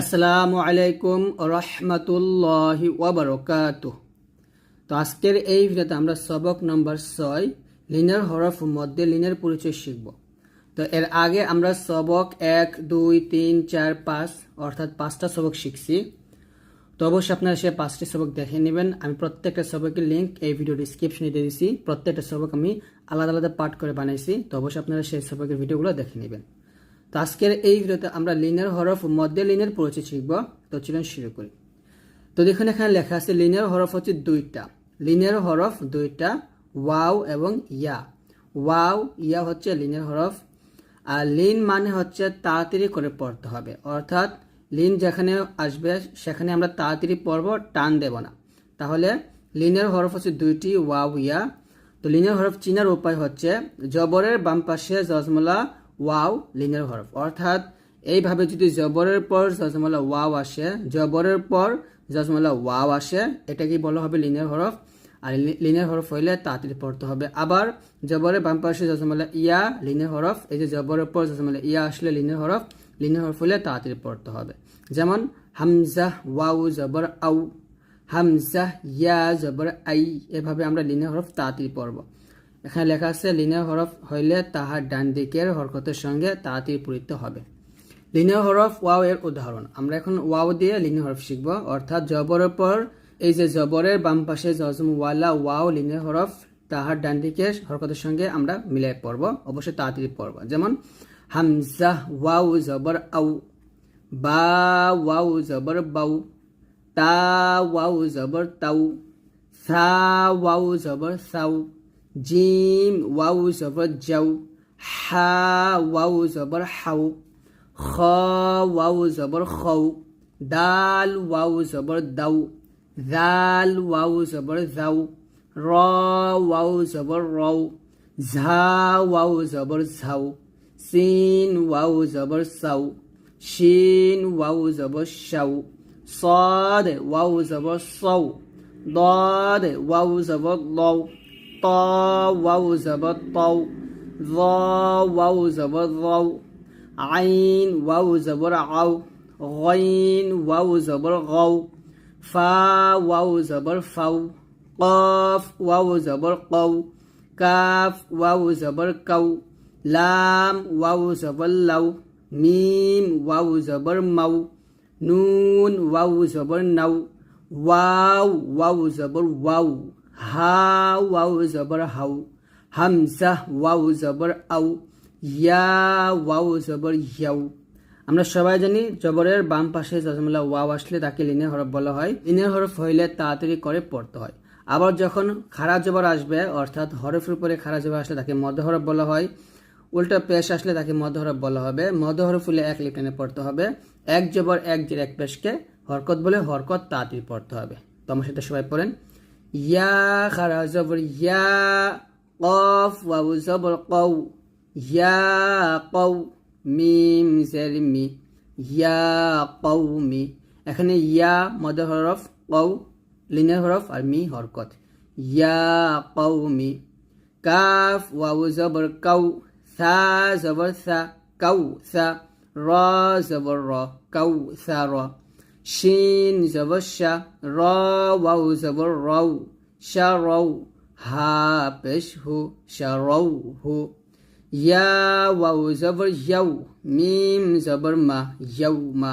আসসালামু আলাইকুম রহমতুল্লাহি ওবরকাত তো আজকের এই ভিডিওতে আমরা সবক নম্বর ছয় লিনের হরফ মধ্যে লিনের পরিচয় শিখব। তো এর আগে আমরা সবক এক, দুই, তিন, চার, পাঁচ, অর্থাৎ পাঁচটা সবক শিখছি। তো অবশ্যই আপনারা সে পাঁচটি সবক দেখে নেবেন। আমি প্রত্যেকটা সবকের লিঙ্ক এই ভিডিও ডিসক্রিপশনে দিয়ে দিয়েছি প্রত্যেকটা সবক আমি আলাদা আলাদা পাঠ করে বানাইছি। তো অবশ্যই আপনারা সেই সবকের ভিডিওগুলো দেখে নেবেন। তো আজকের এই ভিডিওতে আমরা লিনের হরফ মধ্যে লিনের পরিচয় শিখব। তো চলুন শুরু করি। তো দেখুন, এখানে লেখা আছে লিনের হরফ হচ্ছে দুইটা। লিনের হরফ দুইটা ওয়াও এবং ইয়া। ওয়াও ইয়া হচ্ছে লিনের হরফ আর লিন মানে হচ্ছে তাড়াতাড়ি করে পড়তে হবে। অর্থাৎ লিন যেখানে আসবে, সেখানে আমরা তাড়াতাড়ি পড়ব, টান দেব না। তাহলে লিনের হরফ হচ্ছে দুইটি ওয়াও ইয়া। তো লিনের হরফ চিনার উপায় হচ্ছে, জবরের বাম পাশে জজমলা ওয়াও লিনের হরফ। অর্থাৎ এইভাবে যদি জবরের পর জজমলা ওয়াও আসে, জবরের পর জজমলা ওয়াও আসে, এটাকেই বলা হবে লিনের হরফ। আর লিনের হরফ হইলে তাড়াতাড়ি পড়তে হবে। আবার জবরের বাম পাশে জজমলা ইয়া লিনের হরফ। এই যে জবরের পর জজমলা ইয়া আসলে লিনের হরফ লিনের হরফ হইলে তাড়াতাড়ি পড়তে হবে। যেমন, হামজা ওয়াউ জবর আউ, হামজা ইয়া জবর আই, এভাবে আমরা লিনের হরফ তাড়াতাড়ি পড়ব। এখানে লেখা আছে লিনের হরফ হইলে তাহার ডান দিকের হরকতের সঙ্গে তাড়াতাড়ি পূরিত হবে। লিনের হরফ ওয়াও এর উদাহরণ। আমরা এখন ওয়াও দিয়ে লিনের হরফ শিখব। অর্থাৎ জবরের পর এই যে জবরের বাম পাশে জজম ওয়ালা ওয়াও লিনের হরফ তাহার ডান দিকের হরকতের সঙ্গে আমরা মিলাই পড়ব। অবশ্যই তাড়াতাড়ি পড়ব। যেমন, হামজা ওয়াও জবর আউ, বা ওয়াও জবর বাউ, তা ওয়াও জবর তাউ, সা ওয়াও জবর সাউ। جيم واو صفر جو حا واو صبر حو خا واو صبر خو دال واو صبر دو ذال واو صبر ذو را واو صبر رو زها واو صبر زو سين واو صبر سو شين واو صبر شو صاد واو صبر صو ضاد واو صبر ضو طا واو زبر طو ظا واو زبر ظو عين واو زبر عو غين واو زبر غو فا واو زبر فو قاف واو زبر قو كاف واو زبر كو لام واو زبر لو ميم واو زبر مو نون واو زبر نو واو واو زبر واو হা ওয়াউ জবর হাউ, হামজা ওয়াউ জবর আউ, ইয়া ওয়াউ জবর ইয়াউ। আমরা সবাই জানি জবরের বাম পাশে জজমলা ওয়াও আসলে তাকে লিনের হরফ বলা হয়। লিনের হরফ হইলে তাড়াতাড়ি করে পড়তে হয়। আবার যখন খারাপ জবর আসবে, অর্থাৎ হরফের উপরে খারাপ জবর আসলে তাকে মধ্য হরফ বলা হয়, উল্টা পেশ আসলে তাকে মধ্য হরফ বলা হবে। মধ্য হরফ হলে এক লিপটানে পড়তে হবে। এক জবর এক জের এক পেশকে হরকত বলে হরকত তাড়াতাড়ি পড়তে হবে। তো আমার সাথে সবাই পড়েন। ইয়া খারা জবর ইয়া কফ ওয়াউ জবর কৌ ইয়া কৌ মিম জের মি ইয়া কৌ মি এখানে ইয়া মধ্য হরফ কৌ লিনের হরফ আর মি হরকত ইয়া কৌ মি কাফ ওয়াউ জবর কাউ সা জবর সা কাউ সা র জবর র কাউ সা র শিন জবর শা র ওয়াউ জবর রৌ শা রৌ হা পেশ হু শা রৌ হু ইয়া ওয়াউ জবর ইয়াউ মিম জবর মা ইয়াউ মা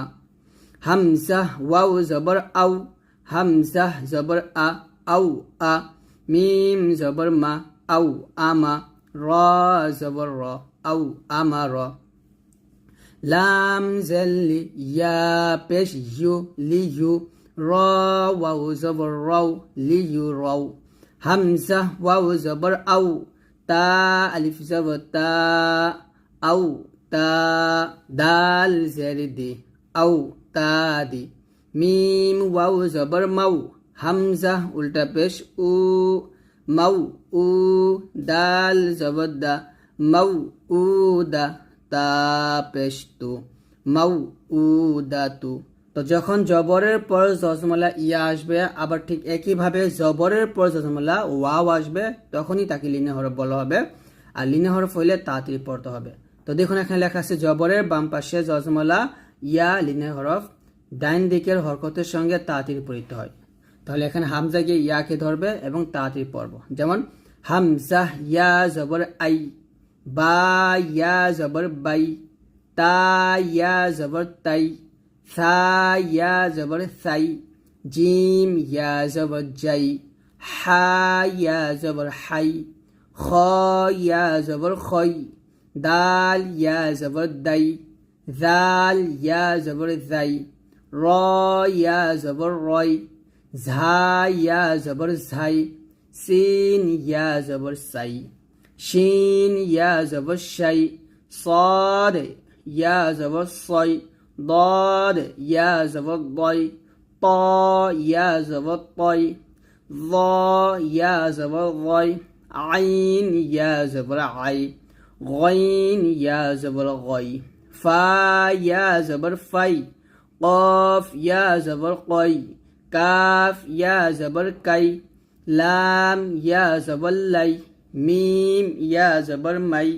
হামজা ওয়াউ জবর আউ হামজা জবর আ আউ আ মিম জবর মা আউ আমা র জবর র আউ আমা র লাম জেলি ইয়া পেশ ইউ লি ইউ র ওয়াউ জবর রৌ লি ইউ রৌ হামজা ওয়াউ জবর আউ তা আলিফ জবর তা আউ তা দাল জেরি দি আউ তা দি মিম ওয়াউ জবর মাউ হামজা উল্টা পেশ উ মাউ উ দাল জবর দা মাউ উ দা তা পেশ মাউ উ দা তো যখন জবরের পর জজমলা ইয়া আসবে, আবার ঠিক একইভাবে জবরের পর জজমলা ওয়াও আসবে, তখনই তাকে লিনে হরফ বলা হবে। আর লিনে হরফ হইলে তাড়াতাড়ি পড়তে হবে। তো দেখুন এখানে লেখা আছে, জবরের বাম পাশে জজমলা ইয়া লিনে হরফ, ডাইন দিকের হরকতের সঙ্গে তাড়াতাড়ি পড়িতে হয়। তাহলে এখানে হামজা গিয়ে ইয়াকে ধরবে এবং তাড়াতাড়ি পড়ব। যেমন, হামজা ইয়া জবর আই বা ইয়া জবর বাই তা ইয়া জবর তাই সা ইয়া জবর সাই জিম ইয়া জবর জাই হা ইয়া জবর হাই খ ইয়া জবর খই দাল ইয়া জবর দাই জাল ইয়া জবর জাই র ইয়া জবর রয় ঝা ইয়া জবর ঝাই সিন ইয়া জবর সাই শিন ইয়া জবসাই صاد يا زب الصي ضاد يا زب الضي طا يا زب الطي ظا يا زب الظي عين يا زب العي غين يا زب الغي فا يا زب الفي قاف يا زب القي كاف يا زب الكي لام يا زب اللي মিম ইয়া জবর মাই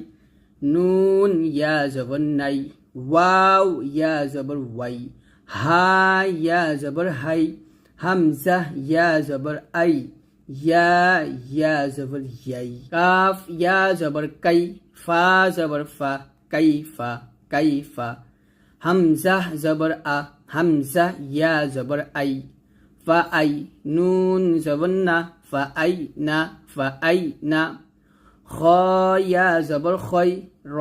নুন ইয়া জবর নাই ওয়াও ইয়া জবর ওয়াই হা ইয়া জবর হাই হামজা ইয়া জবর আই ইয়া ইয়া জবর ইয়াই কাফ ইয়া জবর কাই ফা জবর ফা কাইফা কাইফা হামজা জবর আ হামজা ইয়া জবর আই ফা আই নুন জবর না ফা আই না ফা আই না খ ইয়া জবর খয় র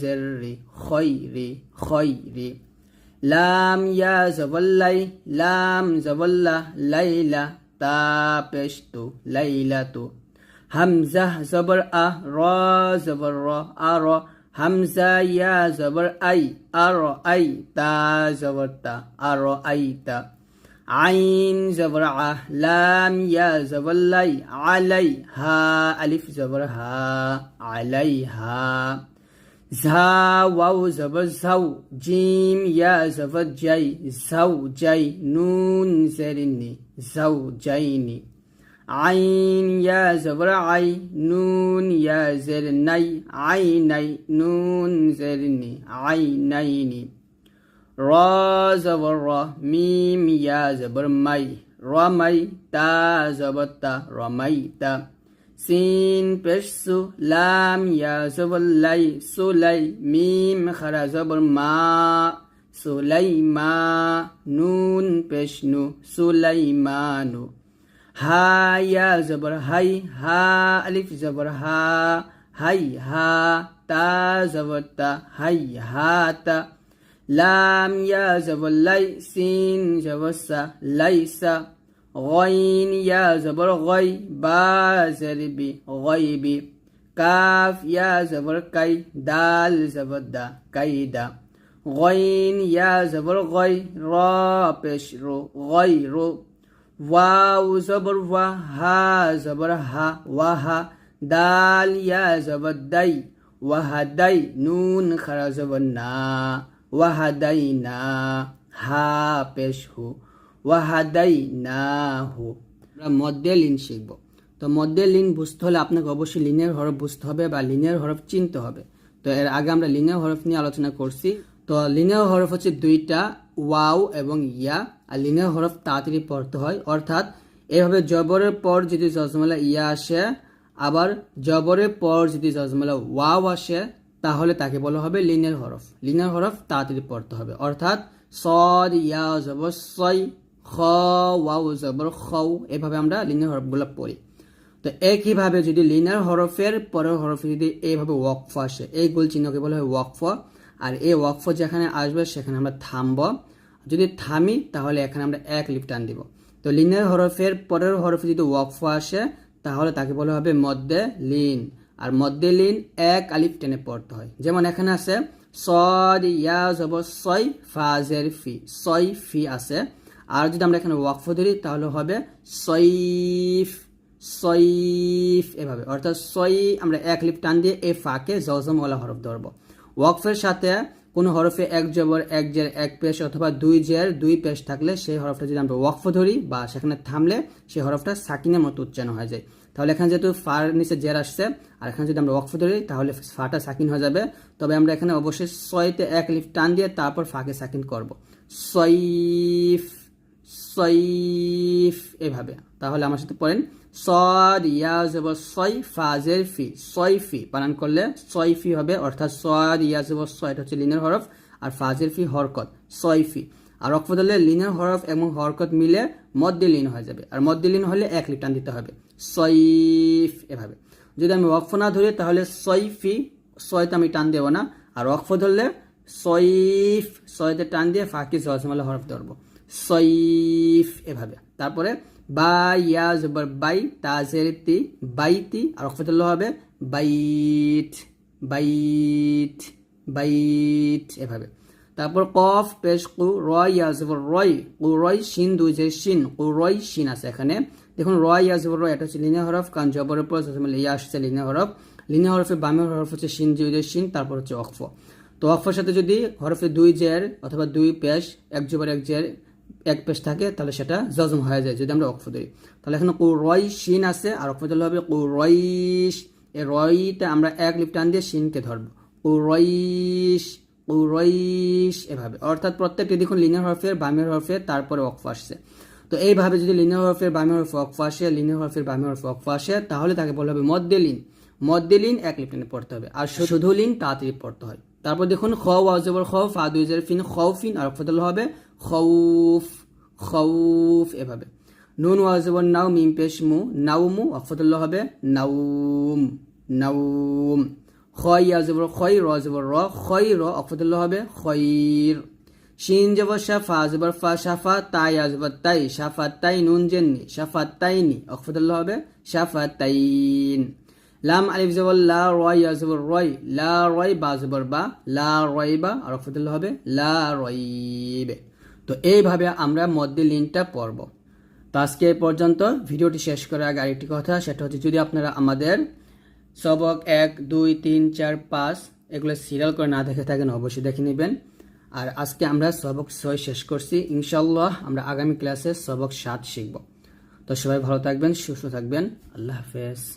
জের রে খয় রে খয় রে লাম ইয়া জবল্লাই লাম জবল্লা লাইলা তা পেশতু লাইলা তু হামজা জবর আ র জবর র আ র হামজা ইয়া জবর আই আর আই তা জবর তা আর আই তা আইন জবর আ লাম ইয়া জবর লাই আলাই হা আলিফ জবর হা আলাই হা ঝা ওয়াও জবর ঝাউ জিম ইয়া জবর জাই ঝাউ জাই নুন জেরিনি ঝাউ জাইনি আইন ইয়া জবর আই নুন ইয়া জের নাই আই নাই নুন জেরিনি আই নাইনি র জবর র মিম ইয়া জবর মাই রমাই তা জবর তা রমাই তা সিন পেশসু লাম ইয়া জবর লাই সুলাই মিম খারা জবর মা সুলাই মা নুন পেশনু সুলাই মানু হা ইয়া জবর হাই হা আলিফ জবর হা হাই হা লাম ইয়া জবর লাই সিন জবর সা লাইসা غين يا زبر غي با زربي غيبي كاف يا زبر كي دال زبر دا كيدا غين يا زبر غي را پیش رو غيرو واو زبر وا ها زبر ها وها دال يا زبر داي وهداي نون خرا زبر نا ওয়াহাদাইনা হা পেশ হু ওয়াহাদাইনা হু আমরা লিন শিখব। তো মধ্যে লিন বুঝতে হলে আপনাকে অবশ্যই লিনের হরফ বুঝতে হবে বা লিনের হরফ চিনতে হবে। তো এর আগে আমরা লিনের হরফ নিয়ে আলোচনা করছি। তো লিনের হরফ হচ্ছে দুইটা, ওয়াও এবং ইয়া। আর লিনের হরফ তাড়াতাড়ি পড়তে হয়। অর্থাৎ এভাবে জবরের পর যদি জজমালা ইয়া আসে, আবার জবরের পর যদি জজমালা ওয়াও আসে তাহলে তাকে বলা হবে লিনের হরফ। লিনের হরফ তাড়াতাড়ি পড়তে হবে। অর্থাৎ সদ, ইয়া, জবর, সই, খ, ওয়াও, জবর খৌ এভাবে আমরা লিনের হরফগুলো পড়ি। তো একইভাবে যদি লিনার হরফের পরের হরফে যদি এইভাবে ওয়াকফ আসে, এই গোল চিহ্নকে বলা হয় ওয়াকফ। আর এই ওয়াকফ যেখানে আসবে সেখানে আমরা থামব। যদি থামি, তাহলে এখানে আমরা এক লিফ টান দিব। তো লিনের হরফের পরের হরফে যদি ওয়াকফ আসে, তাহলে তাকে বলা হবে মধ্যে লিন। আর মধ্যে লিন এক আলিফ টেনে পড়তে হয়। যেমন এখানে আছে, সদ ইয়া জব সই ফাজের ফি। সই ফি আছে। আর যদি আমরা এখানে ওয়াকফ ধরি, তাহলে হবে সইফ সইফ এভাবে। অর্থাৎ সই আমরা এক লিপ টান দিয়ে এ ফাঁকে জজমওয়ালা হরফ ধরবো। ওয়াকফের সাথে কোনো হরফে এক জবর, এক জের, এক পেশ অথবা দুই জের, দুই পেশ থাকলে সেই হরফটা যদি আমরা ওয়াকফ ধরি বা সেখানে থামলে, সেই হরফটা সাকিনের মতো উচ্চারণ হয়ে যায়। তাহলে এখানে যেহেতু ফার নিচে জের আসছে, আর এখানে যদি আমরা ওয়াকফ ধরি, তাহলে ফাটা সাকিন হয়ে যাবে। তবে আমরা এখানে অবশ্যই ছয়তে এক লিফ টান দিয়ে তারপর ফাঁকে সাকিন করব। সইফ সইফ এভাবে। তাহলে আমার সাথে পড়েন। সদ, ইয়া জবর সই ফাজের ফি সয়ফি বানান করলে সয়ফি হবে, অর্থাৎ সদ, ইয়া জবর সয় এটা হচ্ছে লিনের হরফ, আর ফাজের ফি হরকত সয়ফি আর অক্ফ ধরলে লিনের হরফ এবং হরকত মিলে মধ্যে হয়ে যাবে। আর মধ্যে হলে এক লিটান দিতে হবে। সইফ এভাবে। যদি আমি ওয়াকফ না ধরি, তাহলে সয়ফি, সয়তে আমি টান দেবো না। আর ওয়াকফ ধরলে সইফ সয়তে টান দিয়ে ফাঁকি জজমালা হরফ ধরবো। সইফ এভাবে। তারপরে বা, ইয়া, জবর, বাই তাজের তি, বাইতি, আর ওয়াকফ ধরলে হবে বাইট বাইট বাইট এভাবে। তারপর কফ, পেশ, কু, রয় ইয়াজবর রয়, কু, রয়, শিন, দুই যে শিন, কু, রয়, শিন আছে এখানে। দেখুন, রয় ইয়াজবর রয়, এটা হচ্ছে লিনিয়া হরফ কারণ জবরের পর ইয়া আসছে লিনিয়া হরফ। লিনিয়া হরফের বামের হরফ হচ্ছে শিন, দুই যে শিন, তারপর হচ্ছে অক্ফ তো অক্ফের সাথে যদি হরফে দুই জের অথবা দুই পেশ, এক জবর, এক জের, এক পেশ থাকে, তাহলে সেটা জজম হয়ে যায়, যদি আমরা অক্ফ ধরি তাহলে এখানে কু, রয়, শিন আছে, আর অক্ফ দিলে হবে কু রয়িস এই রয়তে আমরা এক লিপ টান দিয়ে শিনকে ধরবো। কু রয়িস উরইশ এভাবে। অর্থাৎ প্রত্যেকটি দেখুন লিনিয়ার হরফের, বামের হরফের, তারপরে অক্ফ আসছে। তো এইভাবে যদি লিনিয়ার হরফের, বামের হরফে অক্ফ আসে লিনিয়ার হরফের, বামের হরফে অক্ফ আসে, তাহলে তাকে বলা হবে মধ্যে লিন মধ্যে লিন এক লিপটানে পড়তে হবে। আর শুধু লিন তাড়াতাড়ি পড়তে হয়। তারপর দেখুন খ ওয়াজবর খ, ফা দুই ফিন খৌফিন আর অক্ফদল হবে খৌফ খৌফ এভাবে। নুন ওয়াজবর নাও, মিম, পেশ, মু নাউমু অক্ফদুল্লাহ হবে নাউম নাউম। খয় ইয়াজবর খয় র জবর র খয় র অফদুল্লাহ হবে খয়র। শিন জবর শাফা জবর ফা, শাফা, তাই আজবর তাই, শাফা, তাই, নুন জেননি শাফা তাইনি অফদুল্লাহ হবে শাফা, তাইন। লাম আলিফ জবর লা, রয় ইয়াজবর রয়, লা, রয় বা জবর বা, লা, রয় বা, আর অফদুল্লাহ হবে লা রয়বে তো এইভাবে আমরা মধ্যে লিনটা পড়ব। তো আজকে এই পর্যন্ত ভিডিওটি শেষ করার আগে আরেকটি কথা, সেটা হচ্ছে যদি আপনারা আমাদের সবক এক, দুই, তিন, চার, পাঁচ, এগুলো সিরিয়াল করে না দেখে থাকেন অবশ্যই দেখে নেবেন। আর আজকে আমরা সবক ছয় শেষ করছি। ইনশাল্লাহ আমরা আগামী ক্লাসে সবক সাত শিখব। তো সবাই ভালো থাকবেন, সুস্থ থাকবেন। আল্লাহ হাফেজ।